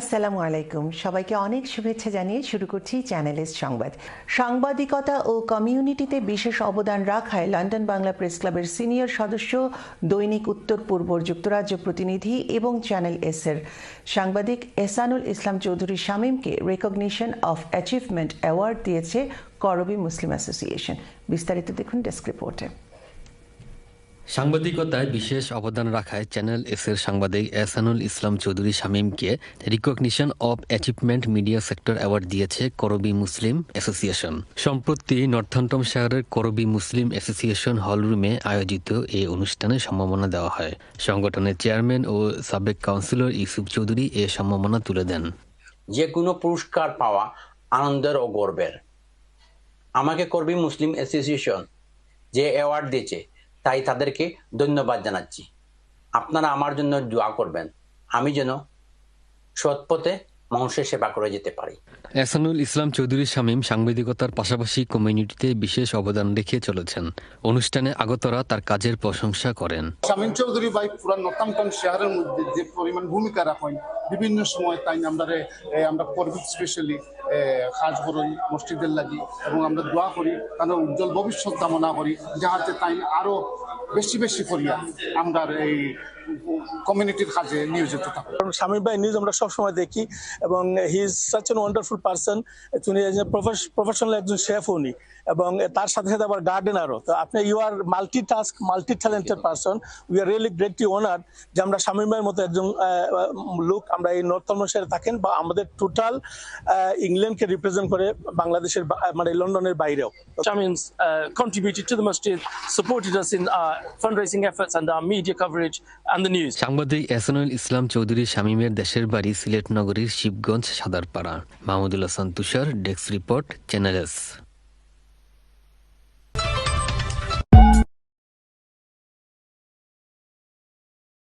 আসসালামু আলাইকুম। সবাইকে অনেক শুভেচ্ছা জানিয়ে শুরু করছি চ্যানেলের সংবাদ। সাংবাদিকতা ও কমিউনিটিতে বিশেষ অবদান রাখায় লন্ডন বাংলা প্রেস ক্লাবের সিনিয়র সদস্য, দৈনিক উত্তর পূর্ব যুক্তরাজ্য প্রতিনিধি এবং চ্যানেল এস এর সাংবাদিক এসানুল ইসলাম চৌধুরী শামীমকে রেকগনিশন অফ অ্যাচিভমেন্ট অ্যাওয়ার্ড দিয়েছে করবি মুসলিম অ্যাসোসিয়েশন বিস্তারিত দেখুন ডেস্ক রিপোর্টে। সাংবাদিকতায় বিশেষ অবদান রাখায় চ্যানেল এস এর সাংবাদিক Ehsanul Islam Chowdhury শামীমকে recognition of achievement media sector award দিয়েছে করবি মুসলিম অ্যাসোসিয়েশন সম্প্রতি নর্থাম্পটন শহরের করবি মুসলিম অ্যাসোসিয়েশন হলরুমে আয়োজিত এই অনুষ্ঠানে সম্মাননা দেওয়া হয়। সংগঠনের চেয়ারম্যান ও সাবেক কাউন্সিলর ইউসুফ চৌধুরী এ সম্মাননা তুলে দেন। যে কোনো পুরস্কার পাওয়া আনন্দের ও গর্বের। আমাকে করবি মুসলিম অ্যাসোসিয়েশন যে অ্যাওয়ার্ড দিয়েছে তাই তাদেরকে ধন্যবাদ জানাচ্ছি। আপনারা আমার জন্য দোয়া করবেন। আমি যেন সৎ পথে মানুষের সেবা করে যেতে পারি। এহসানুল ইসলাম চৌধুরী শামীম সাংবাদিকতার পাশাপাশি কমিউনিটিতে বিশেষ অবদান রেখে চলেছেন। অনুষ্ঠানে আগতরা তার কাজের প্রশংসা করেন। শামীম চৌধুরী ভাই পুরা নর্থাম্পটন শহরের মধ্যে যে পরিমাণ ভূমিকা রাখেন বিভিন্ন সময় তাই আমরা আমরা পরবিত স্পেশালি কাজ করি মসজিদের লাগি এবং আমরা দোয়া করি তাদের উজ্জ্বল ভবিষ্যৎ কামনা করি যাহাতে তাই আরও বেশি বেশি করিয়া আমরা এই কমিউনিটির কাজে নিয়োজিত থাকব কারণ স্বামী ভাই নিউজ আমরা সবসময় দেখি এবং he is such an wonderful person তিনি প্রফেশনাল একজন শেফ উনি এবং তার সাথে সাথে আবার গার্ডেনারও তো আপনি you are multi task multi talented person we are really greatly ওনার যে আমরা স্বামী ভাইয়ের মতো একজন লোক আমরা এই নর্থ শহরে থাকেন বা আমাদের টোটাল ইংল্যান্ডকে রিপ্রেজেন্ট করে বাংলাদেশের মানে লন্ডনের বাইরেও। Shamins uh, contributed to the masjid, supported us in our fundraising efforts and our media coverage and the news. সাংবাদিক এহসানুল ইসলাম চৌধুরী শামীমের দেশের বাড়ি সিলেট নগরীর Shibganj Sadarpara Mahmudul Hasan Tushar, desk report, channel S